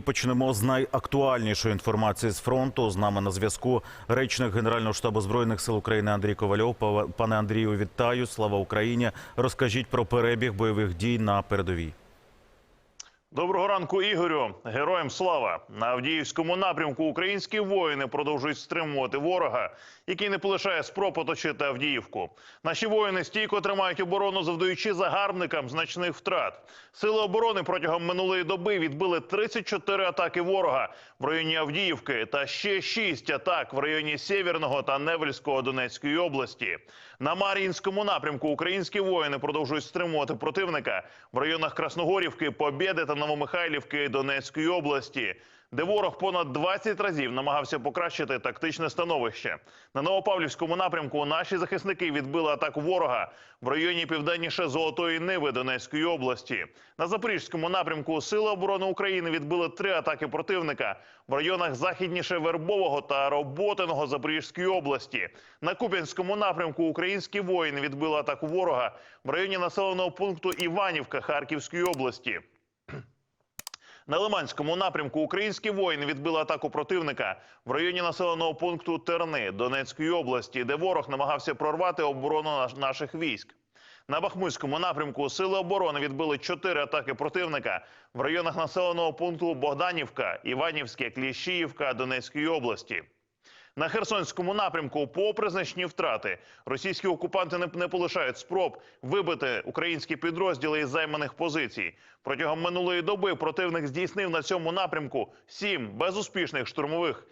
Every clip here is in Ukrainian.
Почнемо з найактуальнішої інформації з фронту. З нами на зв'язку речник Генерального штабу збройних сил України Андрій Ковальов. Пане Андрію, вітаю! Слава Україні! Розкажіть про перебіг бойових дій на передовій. Доброго ранку, Ігорю. Героям слава на Авдіївському напрямку. Українські воїни продовжують стримувати ворога, який не полишає спроб оточити Авдіївку. Наші воїни стійко тримають оборону, завдаючи загарбникам значних втрат. Сили оборони протягом минулої доби відбили 34 атаки ворога в районі Авдіївки та ще 6 атак в районі Сєвєрного та Невельського Донецької області. На Мар'їнському напрямку українські воїни продовжують стримувати противника в районах Красногорівки, Побєди та Новомихайлівки Донецької області, де ворог понад 20 разів намагався покращити тактичне становище. На Новопавлівському напрямку наші захисники відбили атаку ворога в районі південніше Золотої Ниви Донецької області. На Запорізькому напрямку Сили оборони України відбили три атаки противника в районах західніше Вербового та Роботиного Запорізької області. На Куп'янському напрямку українські воїни відбили атаку ворога в районі населеного пункту Іванівка Харківської області. На Лиманському напрямку українські воїни відбили атаку противника в районі населеного пункту Терни Донецької області, де ворог намагався прорвати оборону наших військ. На Бахмутському напрямку сили оборони відбили чотири атаки противника в районах населеного пункту Богданівка, Іванівське, Кліщіївка Донецької області. На Херсонському напрямку, попри значні втрати, російські окупанти не, полишають спроб вибити українські підрозділи із займаних позицій. Протягом минулої доби противник здійснив на цьому напрямку сім безуспішних штурмових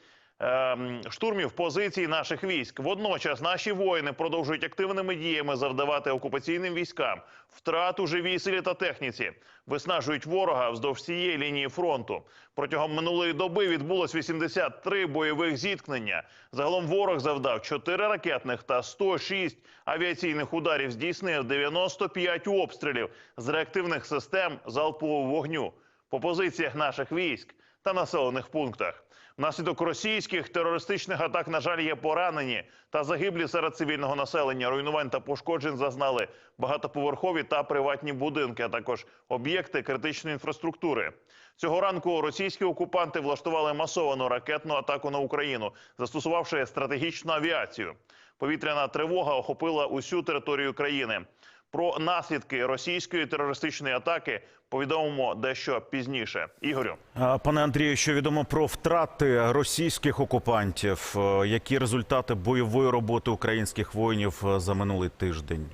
штурмів позицій наших військ. Водночас наші воїни продовжують активними діями завдавати окупаційним військам втрат у живій силі та техніці, виснажують ворога вздовж всієї лінії фронту. Протягом минулої доби відбулось 83 бойових зіткнення. Загалом ворог завдав 4 ракетних та 106 авіаційних ударів. Здійснив 95 обстрілів з реактивних систем залпового вогню по позиціях наших військ та населених пунктах. Внаслідок російських терористичних атак, на жаль, є поранені та загиблі серед цивільного населення. Руйнувань та пошкоджень зазнали багатоповерхові та приватні будинки, а також об'єкти критичної інфраструктури. Цього ранку російські окупанти влаштували масовану ракетну атаку на Україну, застосувавши стратегічну авіацію. Повітряна тривога охопила усю територію країни. Про наслідки російської терористичної атаки повідомимо дещо пізніше. Ігорю. Пане Андрію, що відомо про втрати російських окупантів? Е, Які результати бойової роботи українських воїнів е, за минулий тиждень?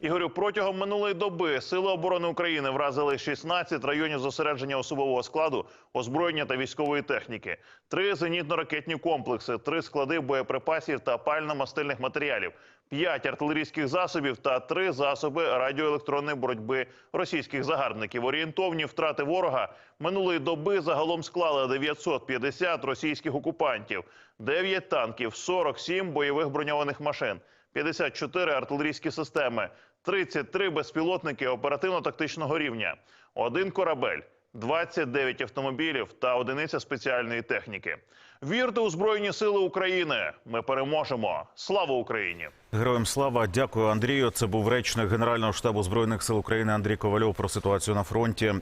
Ігорю, протягом минулої доби Сили оборони України вразили 16 районів зосередження особового складу, озброєння та військової техніки, три зенітно-ракетні комплекси, три склади боєприпасів та пально-мастильних матеріалів, п'ять артилерійських засобів та три засоби радіоелектронної боротьби російських загарбників. Орієнтовні втрати ворога минулої доби загалом склали 950 російських окупантів, 9 танків, 47 бойових броньованих машин. 54 артилерійські системи, 33 безпілотники оперативно-тактичного рівня, один корабель, 29 автомобілів та одиниця спеціальної техніки. Вірте у Збройні Сили України! Ми переможемо! Слава Україні! Героям слава, дякую, Андрію. Це був речник Генерального штабу збройних сил України Андрій Ковальов про ситуацію на фронті.